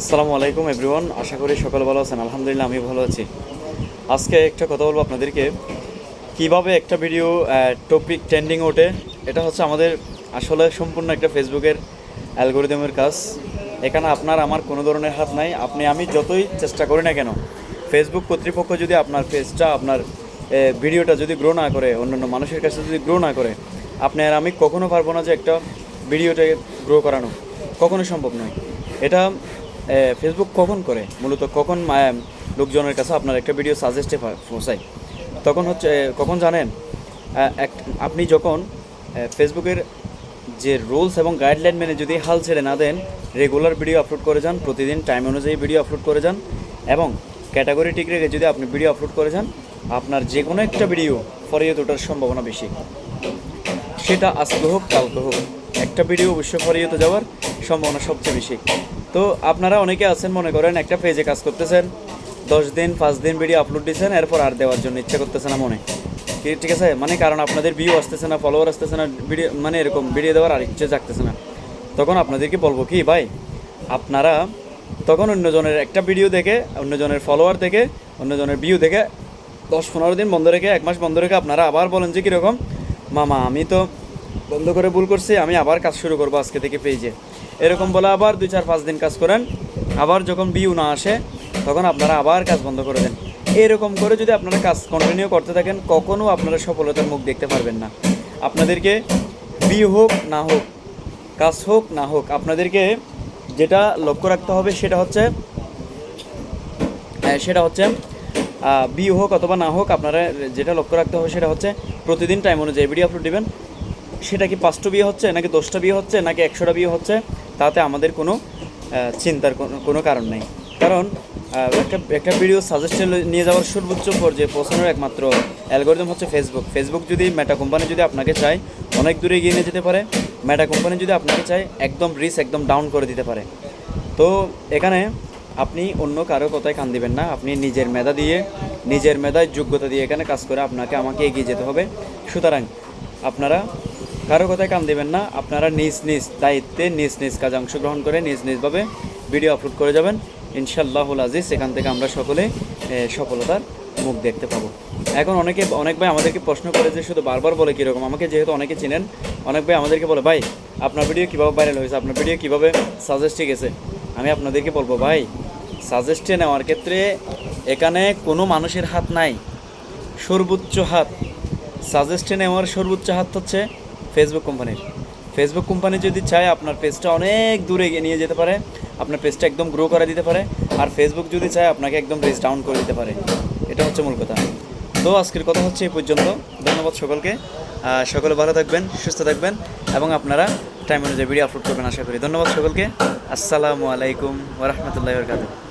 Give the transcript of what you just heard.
আসসালামু আলাইকুম এভরিওয়ান আশা করি সকাল ভালো আছেন। আলহামদুলিল্লাহ আমি ভালো আছি। আজকে একটা কথা বলব আপনাদেরকে। কীভাবে একটা ভিডিও টপিক ট্রেন্ডিং ওঠে, এটা হচ্ছে আমাদের আসলে সম্পূর্ণ একটা ফেসবুকের অ্যালগোরিদমের কাজ। এখানে আপনার, আমার কোনো ধরনের হাত নাই। আপনি, আমি যতই চেষ্টা করি না কেন ফেসবুক কর্তৃপক্ষ যদি আপনার পেজটা আপনার ভিডিওটা যদি গ্রো না করে, অন্যান্য মানুষের কাছে যদি গ্রো না করে, আপনি আর আমি কখনো পারব না যে একটা ভিডিওটাকে গ্রো করানো। কখনো সম্ভব নয়। এটা ফেসবুক কখন করে? মূলত কখন লোকজনের কাছে আপনার একটা ভিডিও সাজেস্টে পৌঁছায়? তখন হচ্ছে কখন জানেন? আপনি যখন ফেসবুকের যে রুলস এবং গাইডলাইন মেনে যদি হাল ছেড়ে না দেন রেগুলার ভিডিও আপলোড করে যান, প্রতিদিন টাইম অনুযায়ী ভিডিও আপলোড করে যান, এবং ক্যাটাগরি ঠিক রেখে যদি আপনি ভিডিও আপলোড করে যান, আপনার যে কোনো একটা ভিডিও ফরিয়ে ওঠার সম্ভাবনা বেশি। সেটা আজকে হোক, কালকে হোক, একটা ভিডিও অবশ্যই ফরিয়েতে যাওয়ার সম্ভাবনা সবচেয়ে বেশি। তো আপনারা অনেকে আছেন, মনে করেন, একটা পেজে কাজ করতেছেন, দশ দিন, পাঁচ দিন ভিডিও আপলোড দিয়েছেন এরপর আর দেওয়ার জন্য ইচ্ছা করতেছে না মনে। ঠিক আছে? মানে কারণ আপনাদের ভিউ আসতেছে না ফলোয়ার আসতেছে না ভিডিও মানে এরকম ভিডিও দেওয়ার আর ইচ্ছে জাগতেছে না। তখন আপনাদেরকে বলব কি, ভাই, আপনারা তখন অন্যজনের একটা ভিডিও দেখে, অন্যজনের ফলোয়ার দেখে, অন্যজনের ভিউ দেখে, দশ, পনেরো দিন বন্ধ রেখে, এক মাস বন্ধ রেখে আপনারা আবার বলেন যে কীরকম, মামা, আমি তো বন্ধ করে ভুল করছি আমি আবার কাজ শুরু করব আজকে থেকে পেজে। এরকম বলে আবার দুই চার পাঁচ দিন কাজ করেন আবার যখন ভিউ না আসে তখন আপনারা আবার কাজ বন্ধ করে দেন। এরকম করে যদি আপনারা কাজ কন্টিনিউ করতে থাকেন কখনো আপনারা সফলতার মুখ দেখতে পারবেন না। আপনাদেরকে ভিউ হোক না হোক কাজ হোক না হোক আপনাদেরকে যেটা লক্ষ্য রাখতে হবে সেটা হচ্ছে হ্যাঁ, সেটা হচ্ছে বিয়ে হোক অথবা না হোক আপনারা যেটা লক্ষ্য রাখতে হবে সেটা হচ্ছে প্রতিদিন টাইম অনুযায়ী ভিডিও আপলোড দিবেন। সেটা কি পাঁচটা বিয়ে হচ্ছে, নাকি দশটা বিয়ে হচ্ছে, নাকি একশোটা বিয়ে হচ্ছে, তাতে আমাদের কোনো চিন্তার কোনো- কারণ নেই। কারণ একটা একটা ভিডিও সাজেস্টে নিয়ে যাওয়ার সর্বোচ্চ পর্যায়ে পৌঁছানোর একমাত্র অ্যালগোরিদম হচ্ছে ফেসবুক ফেসবুক যদি মেটা কোম্পানি যদি আপনাকে চায়, অনেক দূরে এগিয়ে নিয়ে যেতে পারে। মেটা কোম্পানি যদি আপনাকে চায়, একদম রিস একদম ডাউন করে দিতে পারে। তো, এখানে আপনি অন্য কারও কথায় কান দিবেন না। আপনি নিজের মেধা দিয়ে, নিজের মেধায় যোগ্যতা দিয়ে এখানে কাজ করে আপনাকে আমাকে এগিয়ে যেতে হবে। সুতরাং, আপনারা কারও কথায় কান দিবেন না, আপনারা নিজ নিজ দায়িত্বে, নিজ নিজ কাজে অংশগ্রহণ করে নিজ নিজভাবে ভিডিও আপলোড করে যাবেন। ইনশাল্লাহুল আজিজ সেখান থেকে আমরা সকলে সফলতার মুখ দেখতে পাবো। এখন অনেকে, অনেক ভাই আমাদেরকে প্রশ্ন করে যে শুধু বারবার বলে কীরকম? আমাকে যেহেতু অনেকে চিনেন, অনেক ভাই আমাদেরকে বলে, ভাই, আপনার ভিডিও কীভাবে ভাইরাল হয়েছে? আপনার ভিডিও কীভাবে সাজেস্টে গেছে? আমি আপনাদেরকে বলব, ভাই সাজেস্টে নেওয়ার ক্ষেত্রে এখানে কোনো মানুষের হাত নাই। সর্বোচ্চ হাত। সাজেস্টে নেওয়ার সর্বোচ্চ হাত হচ্ছে ফেসবুক কোম্পানির ফেসবুক কোম্পানি যদি চায়, আপনার পেজটা অনেক দূরে এগিয়ে নিয়ে যেতে পারে, আপনার পেজটা একদম গ্রো করে দিতে পারে, আর ফেসবুক যদি চায়, আপনাকে একদম রেস ডাউন করে দিতে পারে। এটা হচ্ছে মূল কথা। তো আজকের কথা হচ্ছে এই পর্যন্ত। ধন্যবাদ সকলকে। সকলে ভালো থাকবেন, সুস্থ থাকবেন, এবং আপনারা টাইম অনুযায়ী ভিডিও আপলোড করবেন, আশা করি। ধন্যবাদ সকলকে। আসসালামু আলাইকুম ওরহমতুল্লাহ বরকাতুহ।